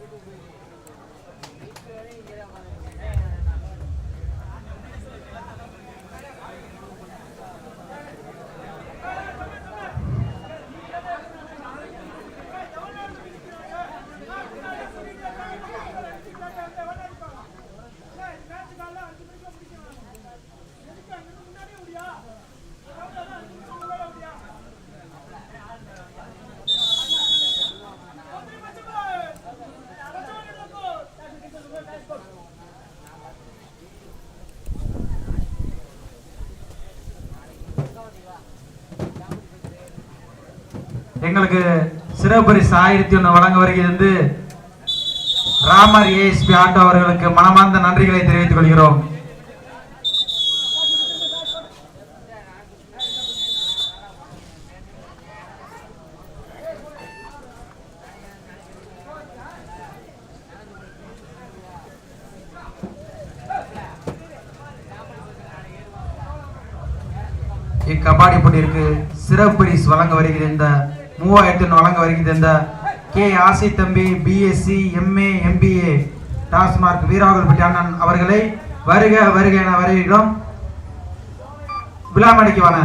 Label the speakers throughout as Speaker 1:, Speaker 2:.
Speaker 1: little bit. எங்களுக்கு சிறப்பரிசு ஆயிரத்தி ஒன்று வழங்க வருகிறது. ராமர் ஏஎஸ்பி ஆட்டோ அவர்களுக்கு மனமார்ந்த நன்றிகளை தெரிவித்துக் கொள்கிறோம். இக்கபாடி போட்டிற்கு சிறப்பு பரிசு வழங்க வருகிற இந்த மூவாயிரத்தி வழங்க வருகிற இந்த கே ஆசி தம்பி BSc MA MBA TASMAC Veeravalpatti அண்ணன் அவர்களை வருக வருக என வரவேற்கிறோம். விழாமணிக்கு வாங்க.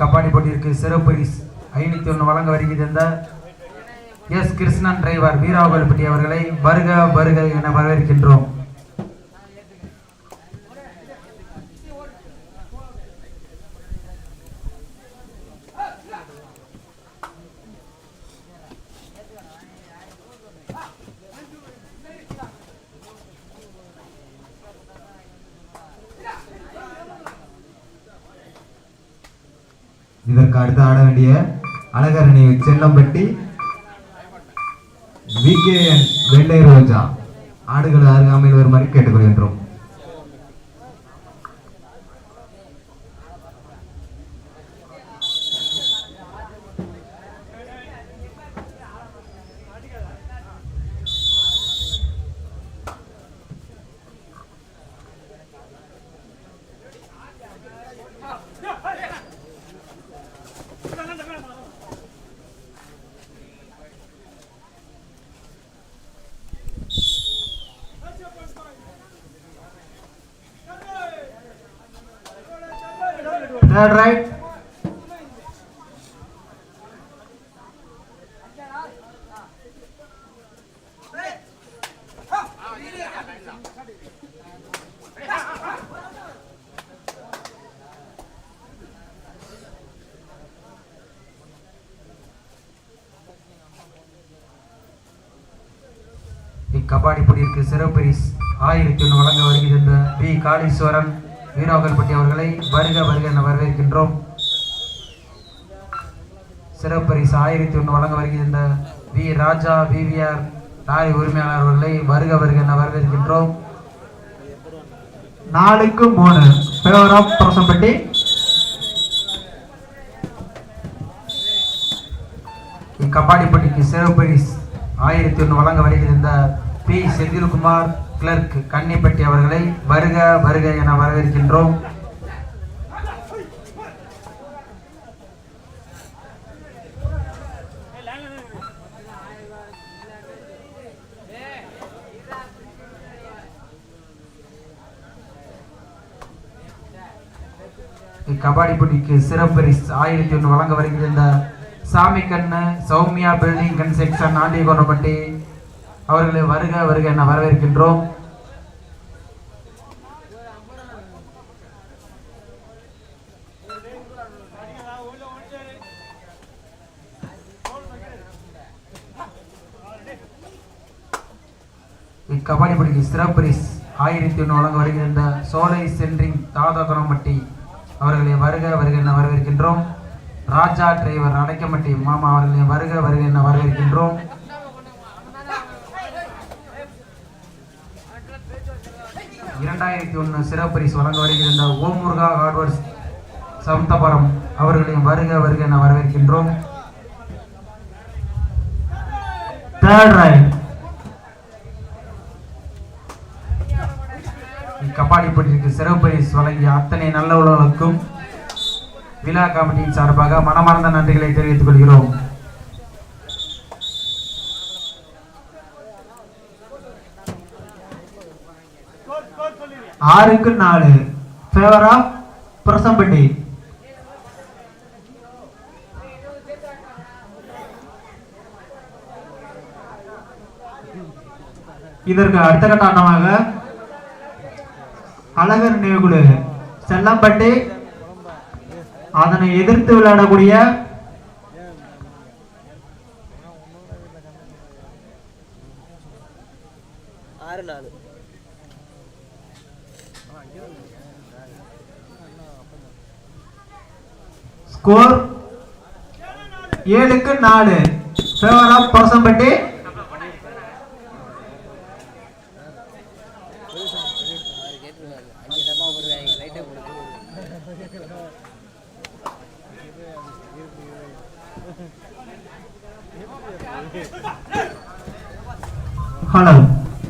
Speaker 1: கபாடி போட்டியிற்கு சிறப்பு பரிசு ஐநூத்தி ஒன்று வழங்க வருகிறது எஸ் கிருஷ்ணன் டிரைவர் வீராவல்பட்டி அவர்களை வருக வருக என வரவேற்கின்றோம்.
Speaker 2: இதற்கு அடுத்து ஆட வேண்டிய அழகரணி செல்லம்பட்டி விகேஎன் வெள்ளை ரோஜா. ஆடுகள் அருகாமையில் வருமாறு கேட்டுக்கொள்கின்றோம்.
Speaker 1: தேர்ட் ரைட் இக்கபாடி போட்டியிற்கு சிறப்பு பரிசு ஆயிரத்தி ஒன்று வழங்க வருகின்ற பி. காளீஸ்வரன் வீராவல்பட்டி அவர்களை வருக வருக என வரவேற்கின்றோம். சிறப்பு பரிசு ஆயிரத்தி ஒன்று வழங்க வருகின்ற வி. ராஜா விவிஆர் லாரி உரிமையாளர் அவர்களை வருக வருக என வரவேற்கின்றோம்.
Speaker 2: நாலுக்கு மூணு. Favour of பிரசம்பட்டி.
Speaker 1: இக்கபாடி சிறப்பு பரிசு ஆயிரத்தி ஒன்று வழங்க வருகின்ற பி. செந்தில்குமார். கிளர்க் கன்னிப்பட்டி அவர்களை வருக வருக என வரவேற்கின்றோம். இக்கபாடி போட்டிக்கு சிறப்பு ஆயிரத்தி ஒன்று வழங்க வருகின்ற சாமி கண்ணு சௌமியா பில்டிங் கன்ஸ்ட்ரக்ஷன் ஆண்டிகோணப்பட்டி. அவர்களை வருக வருக என வரவேற்கின்றோம். இக்கபாடி போட்டிக்கு சிறப்பு ஆயிரத்தி ஒன்று வழங்க வருகின்ற சோலை சென்றிங் தாதாகுரம்பட்டி அவர்களை வருக வருக என வரவேற்கின்றோம். ராஜா டிரைவர் அடைக்கம்பட்டி மாமா அவர்களை வருக வருக என வரவேற்கின்றோம். இரண்டாயிரத்தி ஒன்று சிறப்பு பரிசு வழங்க வருகின்ற ஓம் முருகா ஹார்ட்வேர்ஸ் சமந்தபுரம் அவர்களையும் வருக வருக என வரவேற்கின்றோம்.
Speaker 2: தேர்ட் ரைட்
Speaker 1: கபாடி சிறப்பு பரிசு வழங்கிய அத்தனை நல்லவர்களுக்கும் விழா கமிட்டியின் சார்பாக மனமார்ந்த நன்றிகளை தெரிவித்துக் கொள்கிறோம்.
Speaker 2: ஆறுக்கு நாலு. ஃபேவரா பிரசம்பட்டி. இதற்கு அடுத்த கட்ட ஆட்டமாக அழகர் நினைவுகுழு செல்லம்பட்டி அதனை எதிர்த்து விளையாடக்கூடிய ஸ்கோர் ஏழுக்கு நாலு. Favour of Prasampatti.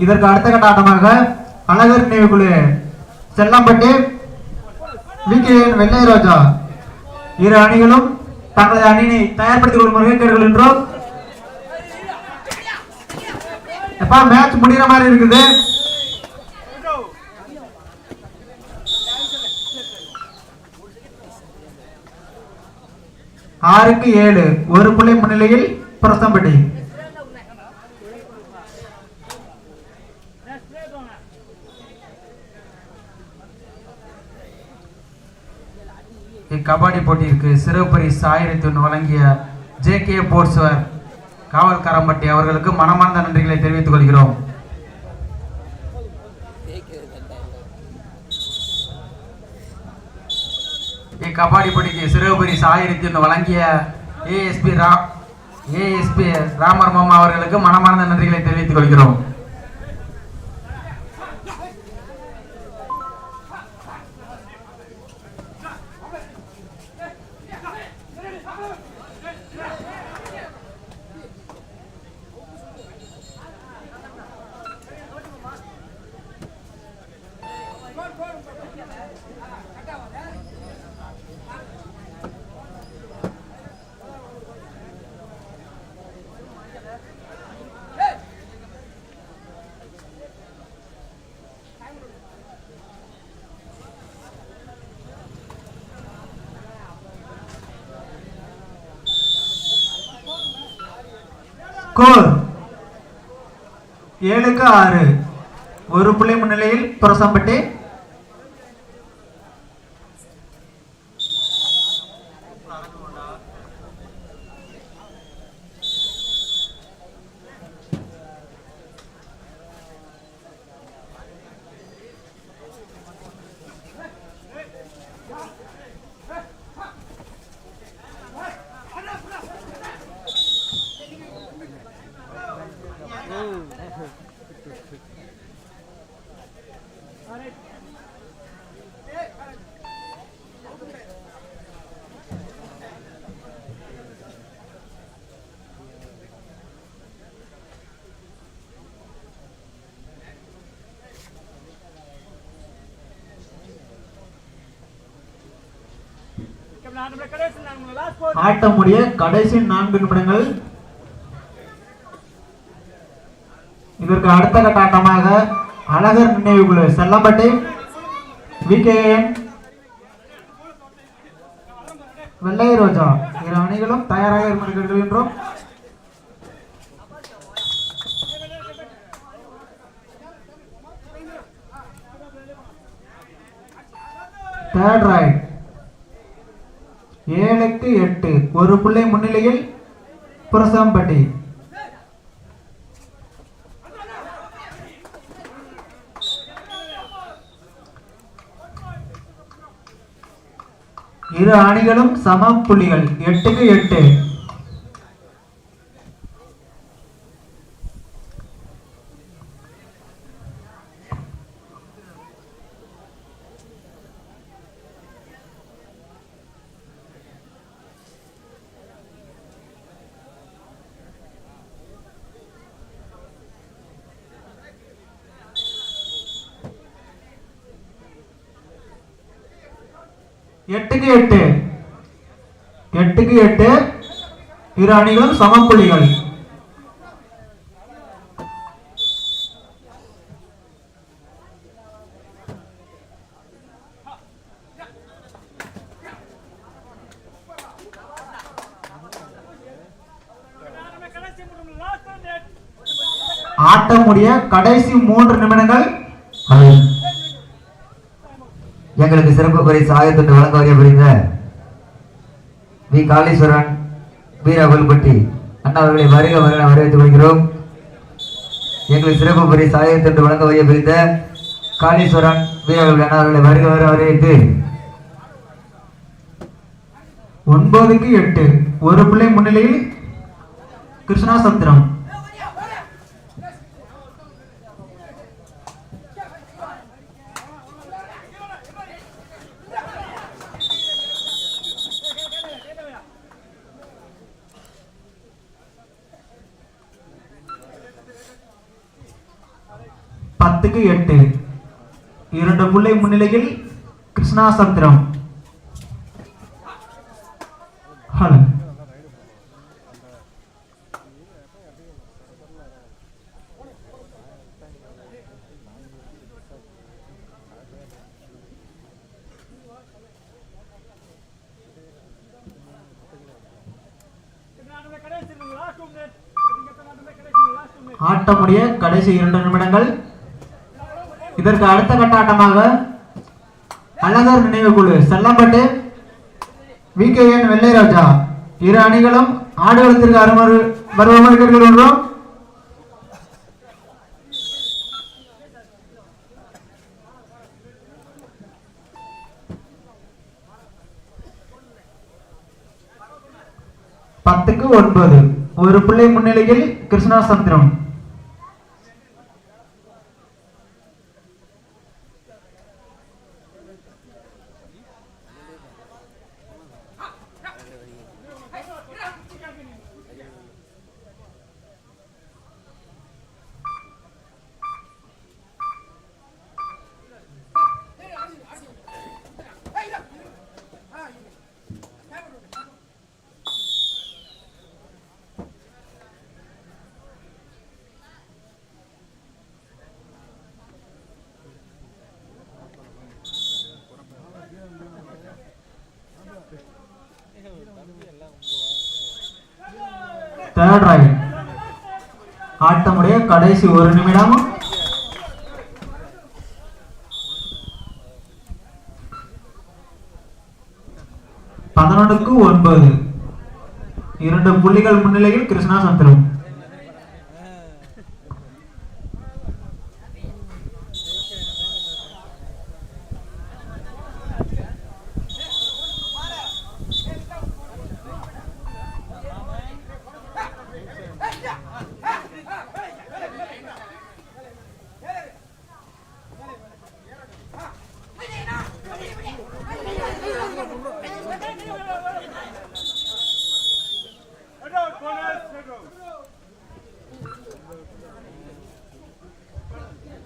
Speaker 2: இதற்கு அடுத்த கட்ட ஆட்டமாக அழகர் நினைவுக்குழு செல்லம்பட்டி கே. வெள்ளை ரோஜா இரு அணிகளும் தங்களது அணியினை தயார்படுத்திக் கொள்ளுமாறு கேட்டுக்கொள்கின்றோம் எப்பா மேட்ச் முடிகிற மாதிரி இருக்குது. ஆறுக்கு ஏழு ஒரு புள்ளி முன்னிலையில் பிரசம்பட்டி
Speaker 1: இக்கபாடி போட்டிக்கு சிறப்பு பரிசு ஆயிரத்தி ஒன்று வழங்கிய ஜே கே போர்ஸ்வர் காவல்காரம்பட்டி அவர்களுக்கு மனமார்ந்த நன்றிகளை தெரிவித்துக் கொள்கிறோம்.
Speaker 3: ஜெயிக்கிறது கட்டாயம்
Speaker 1: சிறப்பு பரிசு ஆயிரத்தி ஒன்று வழங்கிய ஏஎஸ்பி ரா ஏஎஸ்பி ராமர் மாமா அவர்களுக்கு மனமார்ந்த நன்றிகளை தெரிவித்துக் கொள்கிறோம்.
Speaker 2: கோல் ஏழுக்கு ஆறு. ஒரு புள்ளி முன்னிலையில் புரசம்பட்டி ஆட்டமுடைய கடைசி நான்கு நிமிடங்கள். இதற்கு அடுத்த கட்ட ஆட்டமாக அழகர் நினைவு குழு செல்லம்பட்டி விகேஎன் வெள்ளை ரோஜா. இரு அணிகளும் தயாராக இருக்கின்றோம் தேர்ட் ரைட் ஏழுக்கு எட்டு. ஒரு பிள்ளை முன்னிலையில் புரசாம்பட்டி. இரு அணிகளும் சம புள்ளிகள். எட்டுக்கு எட்டு. எட்டுக்கு எட்டு. எட்டுக்கு எட்டு. இரு அணிகளும் சம ஆட்டமுடைய கடைசி மூன்று நிமிடம்
Speaker 4: எங்களுக்கு சிறப்பு பரிசு ஆயிரத்தி வழங்க வரைய வி. காளீஸ்வரன் வீரகோல்பட்டி அண்ணா அவர்களை வருக வருக வரவேற்றுக் கொள்கிறோம். எங்களுக்கு சிறப்பு பரிசு ஆயிரத்தி எட்டு வழங்க வரையப்படுகிற காளீஸ்வரன் வீரகோல்பட்டி அண்ணா அவர்களை வருக வருக வரவேற்று.
Speaker 2: ஒன்பதுக்கு எட்டு ஒரு பிள்ளை முன்னிலையில் கிருஷ்ணா சந்திரம் பத்துக்கு எட்டு. இரண்டு புள்ளை முன்னிலையில் கிருஷ்ணாசத்திரம். ஹலோ. ஆட்டமுடைய கடைசி இரண்டு நிமிடங்கள். இதற்கு அடுத்த கட்ட ஆட்டமாக அழகர் நினைவு குழு செல்லம்பட்டு விகேஎன் வெள்ளைராஜா. இரு அணிகளும் ஆடுகளத்திற்கு அருமறு வருவமறு கேட்டுக்கொள்கிறோம் பத்துக்கு ஒன்பது. ஒரு பிள்ளை முன்னிலையில் கிருஷ்ணா சந்திரம் தேர்ட் ரைட் ஆட்டமுடைய கடைசி ஒரு நிமிடம். பதினொன்றுக்கு ஒன்பது. இரண்டு புள்ளிகள் முன்னிலையில் கிருஷ்ணா சந்திரம்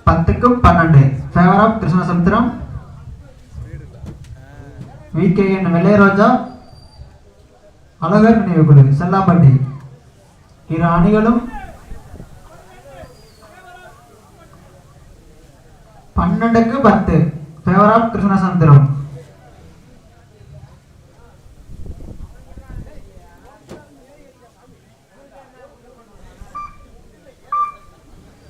Speaker 2: பத்துக்கு பன்னெண்டு. Favour of V K N Vellaiyaraja. Azhagar நினைவு குழு செல்லாம்பட்டி. இரு அணிகளும் பன்னெண்டுக்கு பத்து. Favour of Krishnasamudram.